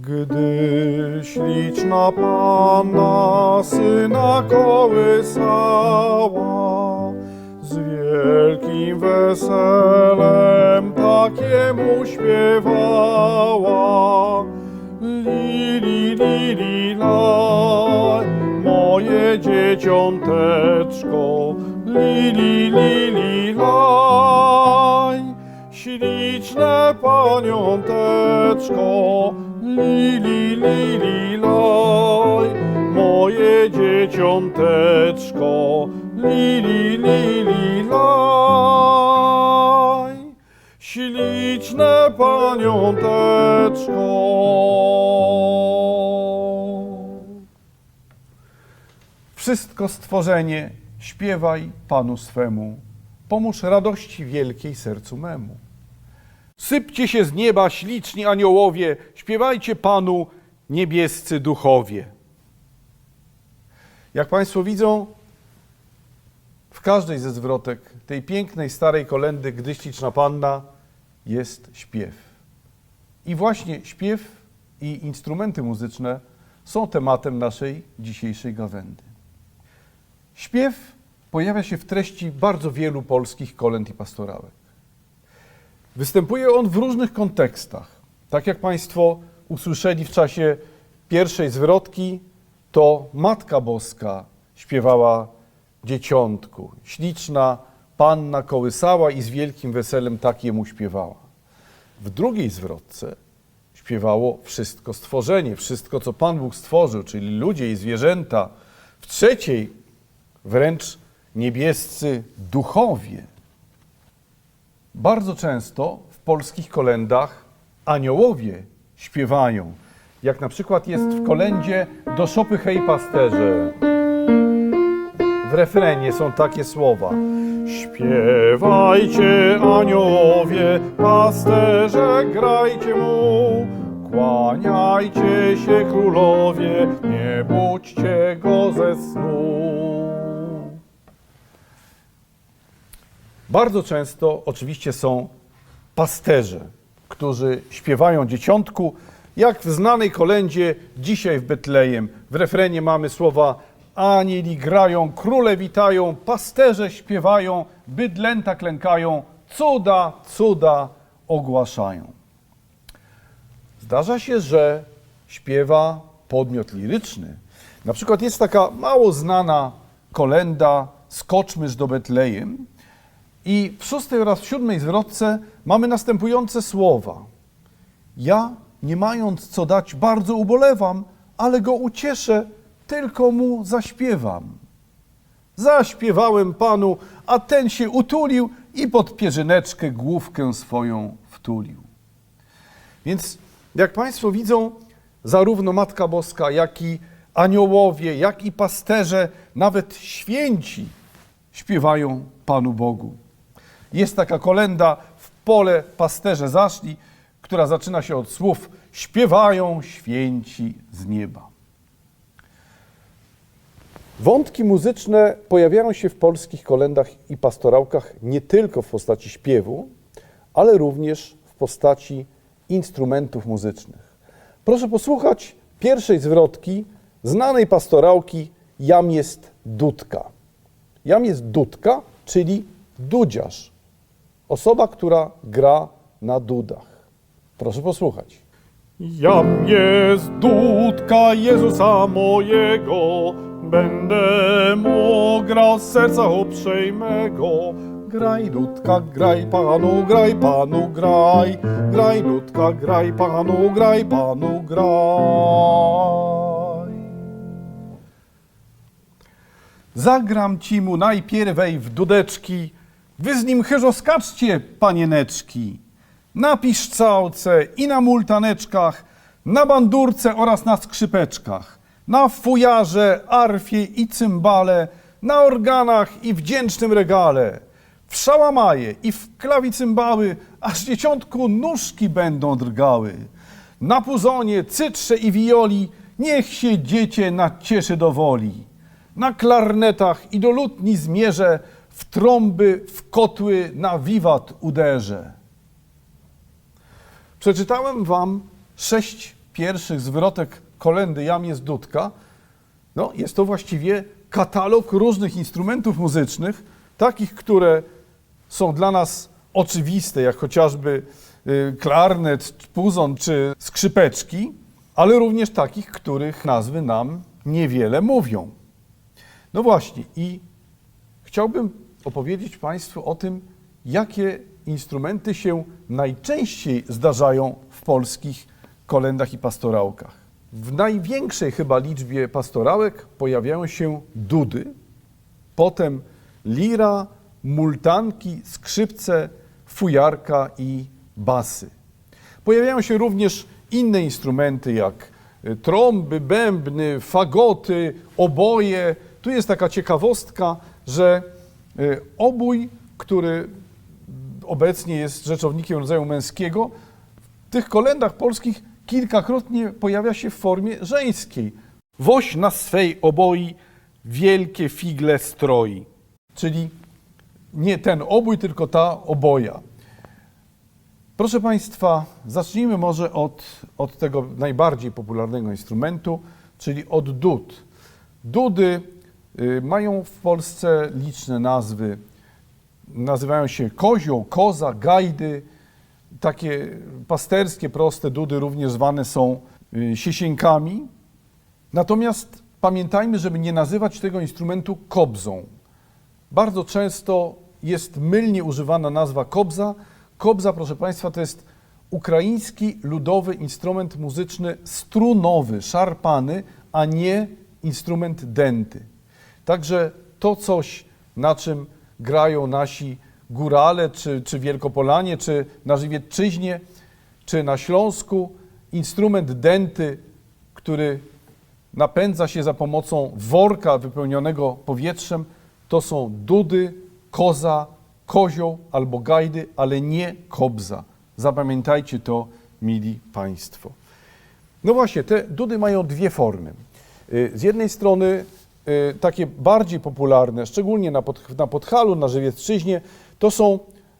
Gdy śliczna panna syna kołysała, z wielkim weselem takiemu śpiewała. Li, li, laj, moje dzieciąteczko, li, li, li, li, laj. Śliczne paniąteczko, li, li, li, li, laj. Moje dzieciąteczko, li, li, li, li, laj. Śliczne paniąteczko. Wszystko stworzenie, śpiewaj Panu swemu, pomóż radości wielkiej sercu memu. Sypcie się z nieba śliczni aniołowie, śpiewajcie Panu niebiescy duchowie. Jak Państwo widzą, w każdej ze zwrotek tej pięknej starej kolendy Gdy śliczna Panna jest śpiew. I właśnie śpiew i instrumenty muzyczne są tematem naszej dzisiejszej gawędy. Śpiew pojawia się w treści bardzo wielu polskich kolęd i pastorałek. Występuje on w różnych kontekstach. Tak jak Państwo usłyszeli w czasie pierwszej zwrotki, to Matka Boska śpiewała dzieciątku. Śliczna panna kołysała i z wielkim weselem tak jemu śpiewała. W drugiej zwrotce śpiewało wszystko stworzenie, wszystko co Pan Bóg stworzył, czyli ludzie i zwierzęta. W trzeciej wręcz niebiescy duchowie. Bardzo często w polskich kolendach aniołowie śpiewają, jak na przykład jest w kolędzie do szopy hej pasterze. W refrenie są takie słowa. Śpiewajcie aniołowie, pasterze grajcie mu, kłaniajcie się królowie, nie budźcie go ze snu. Bardzo często oczywiście są pasterze, którzy śpiewają dzieciątku, jak w znanej kolędzie dzisiaj w Betlejem. W refrenie mamy słowa anieli grają, króle witają, pasterze śpiewają, bydlęta klękają, cuda, cuda ogłaszają. Zdarza się, że śpiewa podmiot liryczny. Na przykład jest taka mało znana kolenda Skoczmyż do Betlejem, i w szóstej oraz w siódmej zwrotce mamy następujące słowa. Ja, nie mając co dać, bardzo ubolewam, ale go ucieszę, tylko mu zaśpiewam. Zaśpiewałem Panu, a ten się utulił i pod pierzyneczkę główkę swoją wtulił. Więc jak Państwo widzą, zarówno Matka Boska, jak i aniołowie, jak i pasterze, nawet święci śpiewają Panu Bogu. Jest taka kolenda w pole pasterze zaszli, która zaczyna się od słów śpiewają święci z nieba. Wątki muzyczne pojawiają się w polskich kolendach i pastorałkach nie tylko w postaci śpiewu, ale również w postaci instrumentów muzycznych. Proszę posłuchać pierwszej zwrotki znanej pastorałki Jam jest dudka. Jam jest dudka, czyli dudziarz. Osoba, która gra na dudach. Proszę posłuchać. Jam jest dudka Jezusa mojego, będę mu grał z serca uprzejmego. Graj dudka, graj panu, graj panu, graj. Graj dudka, graj panu, graj panu, graj. Zagram ci mu najpierwej w dudeczki, wy z nim chyżo skaczcie, panieneczki. Na piszczałce i na multaneczkach, na bandurce oraz na skrzypeczkach, na fujarze, arfie i cymbale, na organach i wdzięcznym regale, w szałamaje i w klawicymbały, aż dzieciątku nóżki będą drgały. Na puzonie, cytrze i wioli, niech się dziecię nacieszy do woli. Na klarnetach i do lutni zmierzę, w trąby, w kotły, na wiwat uderzę. Przeczytałem Wam sześć pierwszych zwrotek kolendy Jam jest dudka, no, jest to właściwie katalog różnych instrumentów muzycznych, takich, które są dla nas oczywiste, jak chociażby y, klarnet, puzon czy skrzypeczki, ale również takich, których nazwy nam niewiele mówią. No właśnie, i chciałbym opowiedzieć Państwu o tym, jakie instrumenty się najczęściej zdarzają w polskich kolendach i pastorałkach. W największej chyba liczbie pastorałek pojawiają się dudy, potem lira, multanki, skrzypce, fujarka i basy. Pojawiają się również inne instrumenty jak y, trąby, bębny, fagoty, oboje. Tu jest taka ciekawostka, że obój, który obecnie jest rzeczownikiem rodzaju męskiego, w tych kolendach polskich kilkakrotnie pojawia się w formie żeńskiej. Woś na swej oboi wielkie figle stroi. Czyli nie ten obój, tylko ta oboja. Proszę Państwa, zacznijmy może od, od tego najbardziej popularnego instrumentu, czyli od dud. Dudy y, mają w Polsce liczne nazwy. Nazywają się kozioł, koza, gajdy. Takie pasterskie, proste dudy również zwane są y, siesieńkami. Natomiast pamiętajmy, żeby nie nazywać tego instrumentu kobzą. Bardzo często jest mylnie używana nazwa kobza. Kobza, proszę Państwa, to jest ukraiński ludowy instrument muzyczny strunowy, szarpany, a nie instrument dęty. Także to coś, na czym grają nasi górale, czy, czy Wielkopolanie, czy na Żywiecczyźnie, czy na Śląsku, instrument dęty, który napędza się za pomocą worka wypełnionego powietrzem, to są dudy, koza, kozioł albo gajdy, ale nie kobza. Zapamiętajcie to, mili Państwo. No właśnie, te dudy mają dwie formy. Y, Z jednej strony y, takie bardziej popularne, szczególnie na, pod, na Podhalu, na Żywiecczyźnie, to są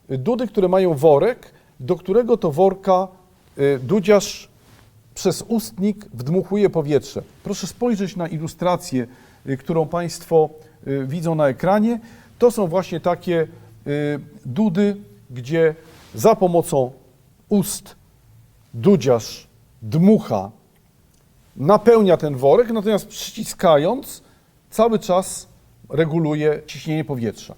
dudy, które mają worek, do którego to worka y, dudziarz przez ustnik wdmuchuje powietrze. Proszę spojrzeć na ilustrację, y, którą Państwo widzą na ekranie. To są właśnie takie dudy, gdzie za pomocą ust dudziarz dmucha, napełnia ten worek, natomiast przyciskając cały czas reguluje ciśnienie powietrza.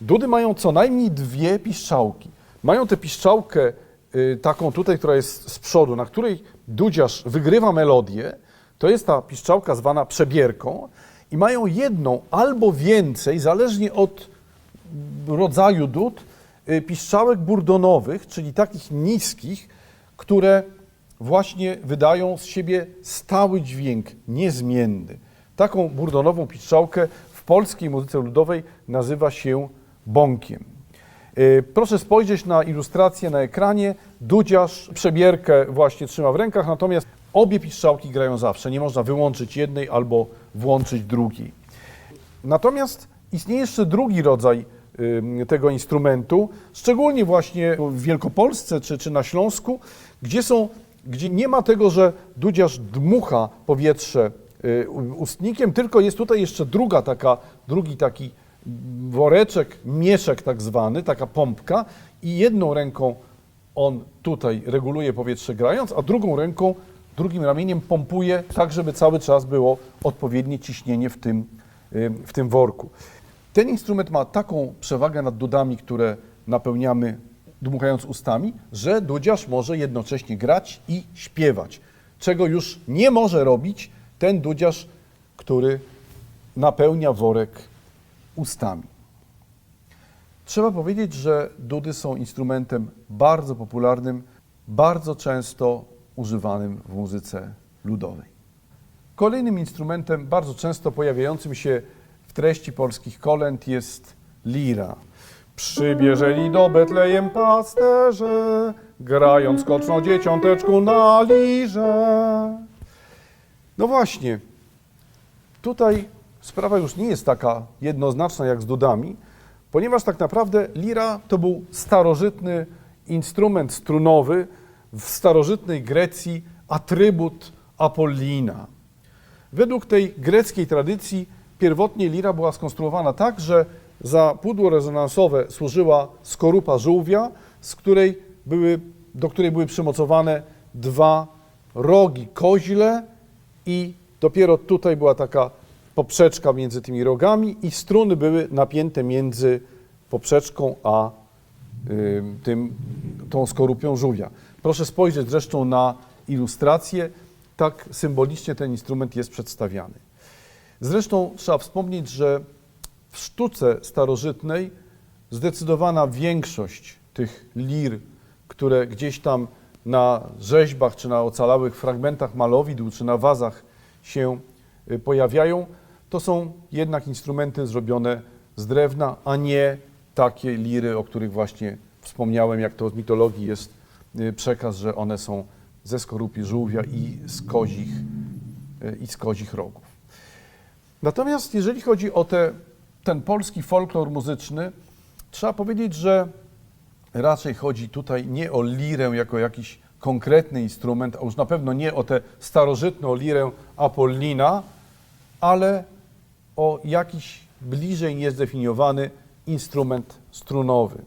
Dudy mają co najmniej dwie piszczałki. Mają tę piszczałkę y, taką tutaj, która jest z przodu, na której dudziarz wygrywa melodię. To jest ta piszczałka zwana przebierką i mają jedną albo więcej, zależnie od rodzaju dud, y, piszczałek burdonowych, czyli takich niskich, które właśnie wydają z siebie stały dźwięk, niezmienny. Taką burdonową piszczałkę w polskiej muzyce ludowej nazywa się bąkiem. Y, Proszę spojrzeć na ilustrację na ekranie. Dudziarz przebierkę właśnie trzyma w rękach, natomiast obie piszczałki grają zawsze. Nie można wyłączyć jednej albo włączyć drugiej. Natomiast istnieje jeszcze drugi rodzaj tego instrumentu, szczególnie właśnie w Wielkopolsce czy, czy na Śląsku, gdzie, są, gdzie nie ma tego, że dudziarz dmucha powietrze ustnikiem, tylko jest tutaj jeszcze druga taka, drugi taki woreczek, mieszek tak zwany, taka pompka i jedną ręką on tutaj reguluje powietrze grając, a drugą ręką, drugim ramieniem pompuje tak, żeby cały czas było odpowiednie ciśnienie w tym, y, w tym worku. Ten instrument ma taką przewagę nad dudami, które napełniamy dmuchając ustami, że dudziarz może jednocześnie grać i śpiewać, czego już nie może robić ten dudziarz, który napełnia worek ustami. Trzeba powiedzieć, że dudy są instrumentem bardzo popularnym, bardzo często używanym w muzyce ludowej. Kolejnym instrumentem bardzo często pojawiającym się w treści polskich kolęd jest lira. Przybierzeli do Betlejem pasterze, grając koczno dzieciąteczku na lirze. No właśnie, tutaj sprawa już nie jest taka jednoznaczna jak z dudami, ponieważ tak naprawdę lira to był starożytny instrument strunowy w starożytnej Grecji, atrybut Apollina. Według tej greckiej tradycji pierwotnie lira była skonstruowana tak, że za pudło rezonansowe służyła skorupa żółwia, z której były, do której były przymocowane dwa rogi koźle i dopiero tutaj była taka poprzeczka między tymi rogami i struny były napięte między poprzeczką a tym, tą skorupią żółwia. Proszę spojrzeć zresztą na ilustrację, tak symbolicznie ten instrument jest przedstawiany. Zresztą trzeba wspomnieć, że w sztuce starożytnej zdecydowana większość tych lir, które gdzieś tam na rzeźbach czy na ocalałych fragmentach malowidł czy na wazach się y, pojawiają, to są jednak instrumenty zrobione z drewna, a nie takie liry, o których właśnie wspomniałem, jak to z mitologii jest y, przekaz, że one są ze skorupi żółwia i z kozich, y, i z kozich rogów. Natomiast jeżeli chodzi o te, ten polski folklor muzyczny, trzeba powiedzieć, że raczej chodzi tutaj nie o lirę jako jakiś konkretny instrument, a już na pewno nie o tę starożytną lirę Apollina, ale o jakiś bliżej niezdefiniowany instrument strunowy.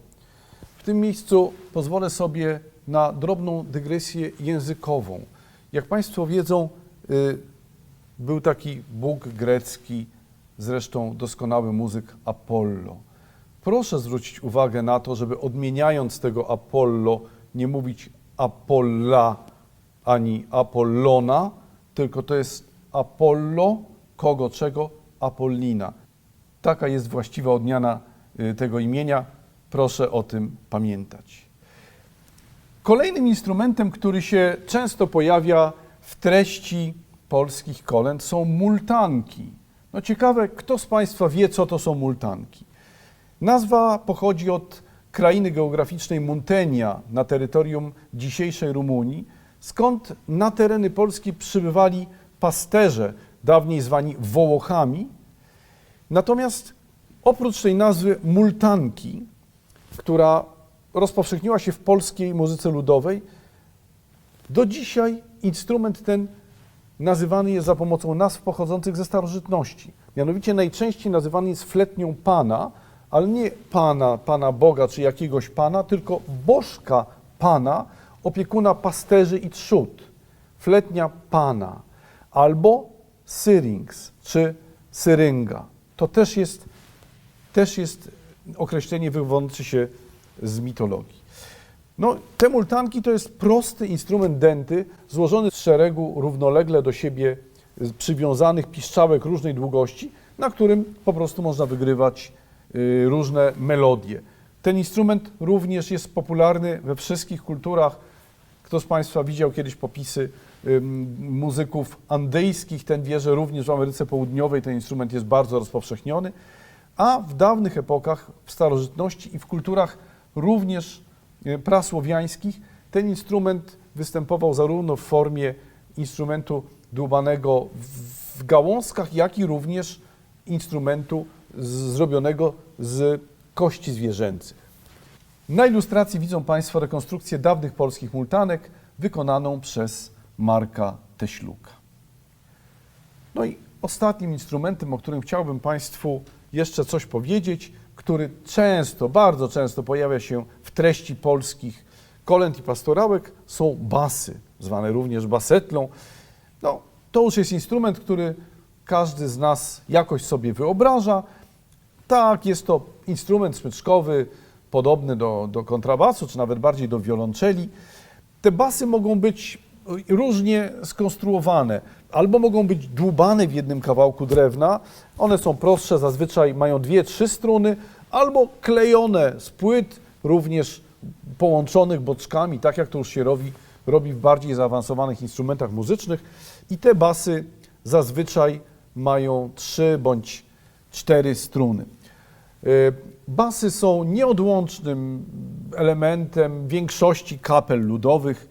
W tym miejscu pozwolę sobie na drobną dygresję językową. Jak Państwo wiedzą, y, był taki Bóg grecki, zresztą doskonały muzyk Apollo. Proszę zwrócić uwagę na to, żeby odmieniając tego Apollo nie mówić Apolla ani Apollona, tylko to jest Apollo, kogo czego? Apollina. Taka jest właściwa odmiana y, tego imienia. Proszę o tym pamiętać. Kolejnym instrumentem, który się często pojawia w treści polskich kolęd są multanki. No ciekawe, kto z Państwa wie, co to są multanki? Nazwa pochodzi od krainy geograficznej Muntenia na terytorium dzisiejszej Rumunii, skąd na tereny Polski przybywali pasterze, dawniej zwani Wołochami. Natomiast oprócz tej nazwy multanki, która rozpowszechniła się w polskiej muzyce ludowej, do dzisiaj instrument ten nazywany jest za pomocą nazw pochodzących ze starożytności. Mianowicie najczęściej nazywany jest fletnią Pana, ale nie Pana, Pana Boga czy jakiegoś Pana, tylko bożka Pana, opiekuna pasterzy i trzód. Fletnia Pana albo syrinx czy syrynga. To też jest, też jest określenie wywodzące się z mitologii. No, te multanki to jest prosty instrument denty, złożony z szeregu równolegle do siebie przywiązanych piszczałek różnej długości, na którym po prostu można wygrywać y, różne melodie. Ten instrument również jest popularny we wszystkich kulturach. Kto z Państwa widział kiedyś popisy muzyków andyjskich, ten wie, że również w Ameryce Południowej ten instrument jest bardzo rozpowszechniony, a w dawnych epokach, w starożytności i w kulturach również e, prasłowiańskich ten instrument występował zarówno w formie instrumentu dłubanego w gałązkach, jak i również instrumentu zrobionego z kości zwierzęcych. Na ilustracji widzą Państwo rekonstrukcję dawnych polskich multanek wykonaną przez Marka Teśluka. No i ostatnim instrumentem, o którym chciałbym Państwu jeszcze coś powiedzieć, który często, bardzo często pojawia się w treści polskich kolęd i pastorałek, są basy, zwane również basetlą. No, to już jest instrument, który każdy z nas jakoś sobie wyobraża. Tak, jest to instrument smyczkowy, podobny do, do kontrabasu, czy nawet bardziej do wiolonczeli. Te basy mogą być różnie skonstruowane, albo mogą być dłubane w jednym kawałku drewna. One są prostsze, zazwyczaj mają dwie, trzy struny, albo klejone z płyt, również połączonych boczkami, tak jak to już się robi, robi w bardziej zaawansowanych instrumentach muzycznych. I te basy zazwyczaj mają trzy bądź cztery struny. Y, Basy są nieodłącznym elementem większości kapel ludowych,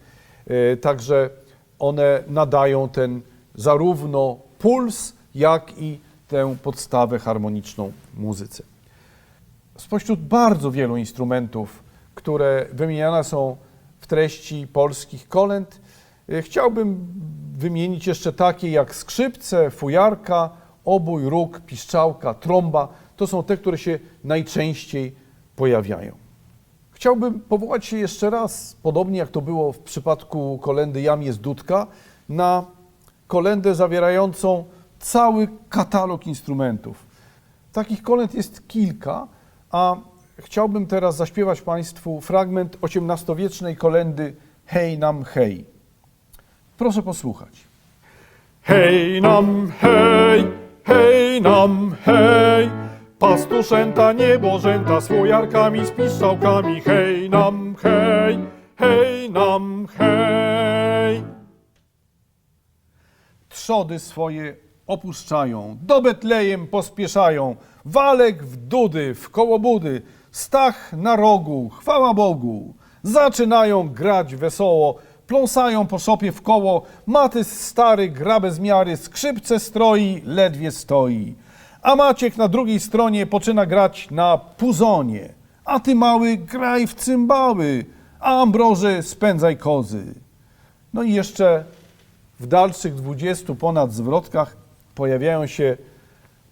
y, także one nadają ten zarówno puls, jak i tę podstawę harmoniczną muzyce. Spośród bardzo wielu instrumentów, które wymieniane są w treści polskich kolęd, Y, Chciałbym wymienić jeszcze takie jak skrzypce, fujarka, obój, róg, piszczałka, trąba. To są te, które się najczęściej pojawiają. Chciałbym powołać się jeszcze raz, podobnie jak to było w przypadku kolendy Jam jest Dudka, na kolendę zawierającą cały katalog instrumentów. Takich kolęd jest kilka, a chciałbym teraz zaśpiewać Państwu fragment XVIII-wiecznej kolendy Hej nam hej. Proszę posłuchać. Hej nam, hej, hej nam, hej, pastuszęta, niebożęta, z fujarkami, z piszczałkami, hej nam, hej, hej nam, hej. Trzody swoje opuszczają, do Betlejem pospieszają, walek w dudy, w koło budy, stach na rogu, chwała Bogu. Zaczynają grać wesoło, pląsają po szopie w koło, Matys stary gra bez miary, skrzypce stroi, ledwie stoi. A Maciek na drugiej stronie poczyna grać na puzonie, a ty mały graj w cymbały, a Ambroży spędzaj kozy. No i jeszcze w dalszych 20 ponad zwrotkach pojawiają się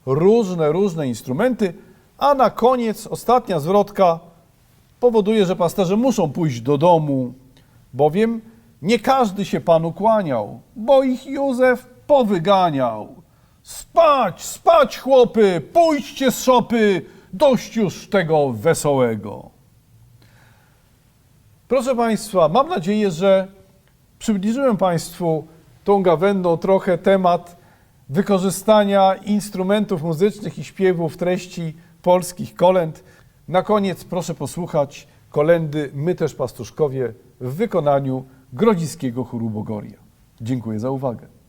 różne, różne instrumenty, a na koniec ostatnia zwrotka powoduje, że pasterze muszą pójść do domu, bowiem nie każdy się Panu kłaniał, bo ich Józef powyganiał. Spać, spać chłopy, pójdźcie z szopy, dość już tego wesołego. Proszę Państwa, mam nadzieję, że przybliżyłem Państwu tą gawędą trochę temat wykorzystania instrumentów muzycznych i śpiewów w treści polskich kolęd. Na koniec proszę posłuchać kolendy My też pastuszkowie w wykonaniu Grodziskiego Chóru Bogoria. Dziękuję za uwagę.